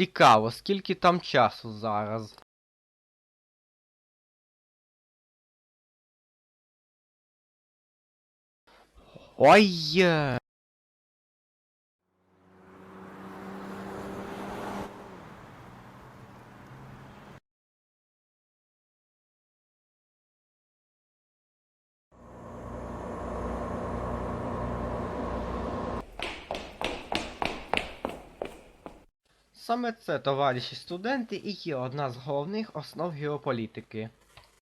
Цікаво, скільки там часу зараз. Ой! Саме це, товариші студенти, і є одна з головних основ геополітики.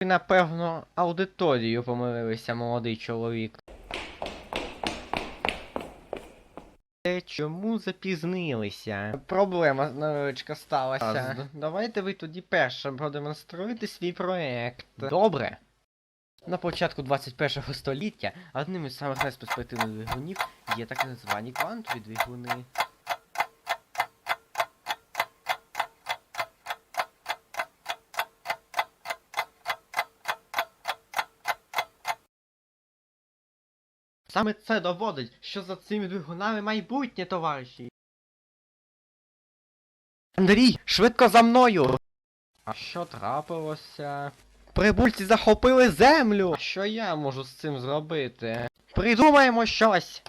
Ви, напевно, аудиторію помилилися, молодий чоловік. Е, Чому запізнилися? Проблема невеличка сталася. Давайте ви тоді першим продемонструєте свій проект. Добре. На початку 21 століття одним із самих найперспективних двигунів є так звані квантові двигуни. Саме це доводить, що за цими двигунами майбутнє, товариші. Андрій, швидко за мною. А що трапилося? Прибульці захопили землю. А що я можу з цим зробити? Придумаємо щось.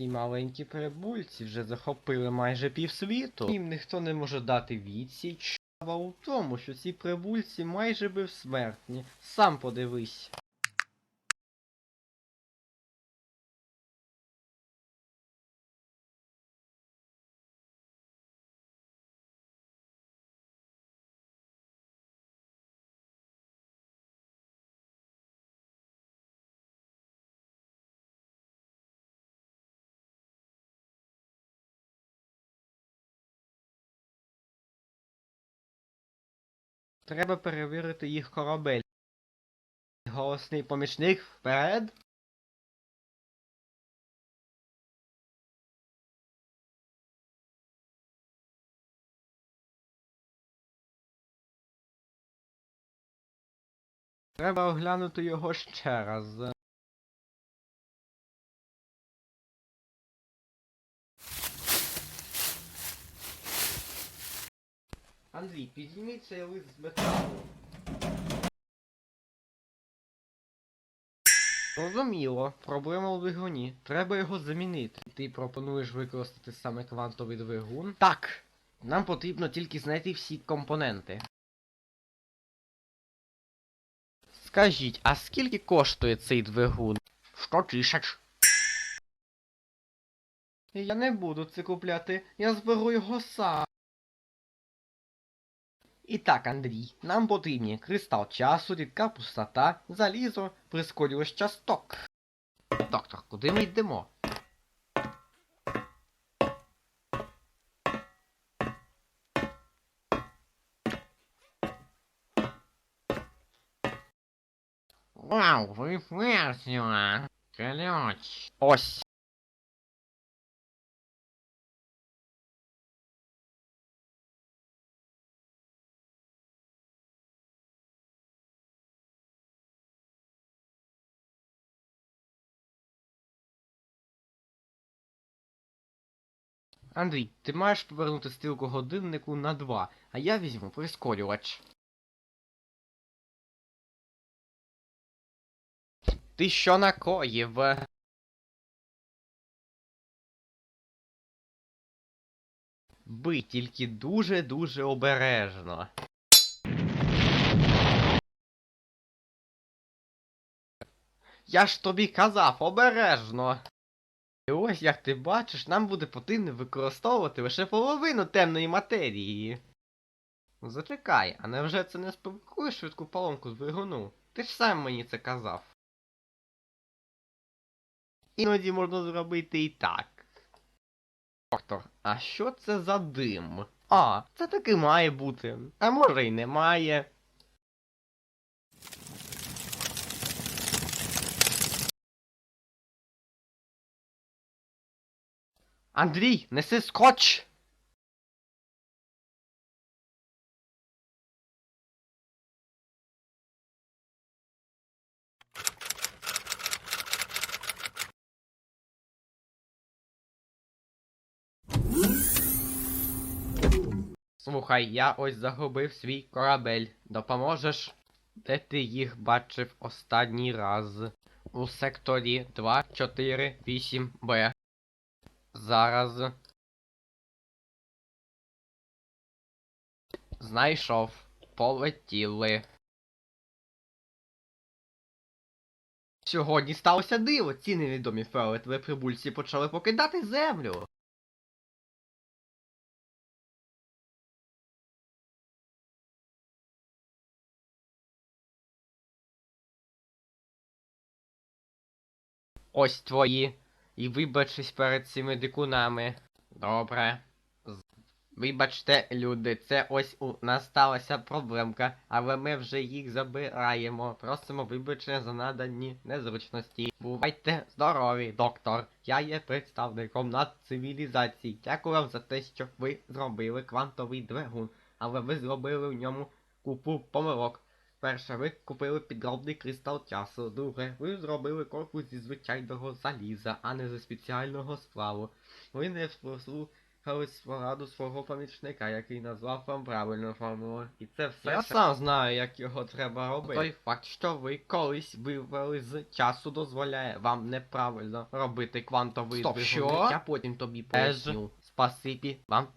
Ці маленькі прибульці вже захопили майже півсвіту. Їм ніхто не може дати відсіч. Справа у тому, що ці прибульці майже безсмертні. Сам подивись. Треба перевірити їх корабель. Голосний помічник вперед. Треба оглянути його ще раз. Андрій, підніміть цей лист з металу. Зрозуміло, проблема у двигуні. Треба його замінити. Ти пропонуєш використати саме квантовий двигун? Так. Нам потрібно тільки знайти всі компоненти. Скажіть, а скільки коштує цей двигун? 100 тисяч. Я не буду це купляти, я зберу його сам. І так, Андрій, нам потрібні кристал часу, рідка пустота, залізо, прискорювач часток. Доктор, куди ми йдемо? Вау, ви версіла. Ключ. Ось. Андрій, ти маєш повернути стрілку годиннику на 2, а я візьму прискорювач. Ти що накоїв? Бий тільки дуже-дуже обережно. Я ж тобі казав, обережно. І ось як ти бачиш, нам буде потрібно використовувати лише половину темної матерії. Ну, Зачекай, а невже це не спровокує швидку поломку двигуну? Ти ж сам мені це казав. Іноді можна зробити і так. Доктор, а що це за дим? А, це таки має бути. А може й немає. Андрій, неси скотч! Слухай, я ось загубив свій корабель. Допоможеш? Де ти їх бачив останній раз? У секторі 248 б Зараз. Знайшов. Полетіли. Сьогодні сталося диво. Ці невідомі фіолетові прибульці почали покидати землю. Ось твої. І вибачись перед цими дикунами. Добре. Вибачте, люди, це ось у нас сталася проблемка, але ми вже їх забираємо. Просимо вибачення за надані незручності. Бувайте здорові, доктор. Я є представником надцивілізації. Дякую вам за те, що ви зробили квантовий двигун, але ви зробили в ньому купу помилок. Перше, ви купили підробний кристал часу. Друге, ви зробили корпус зі звичайного заліза, а не зі спеціального сплаву. Ви не послухали пораду свого помічника, який назвав вам правильну формулу. І це все. Я сам знаю, як його треба робити. Той факт, що ви колись вивели з часу, дозволяє вам неправильно робити квантовий Стоп, що? Я потім тобі поясню. Спасибі вам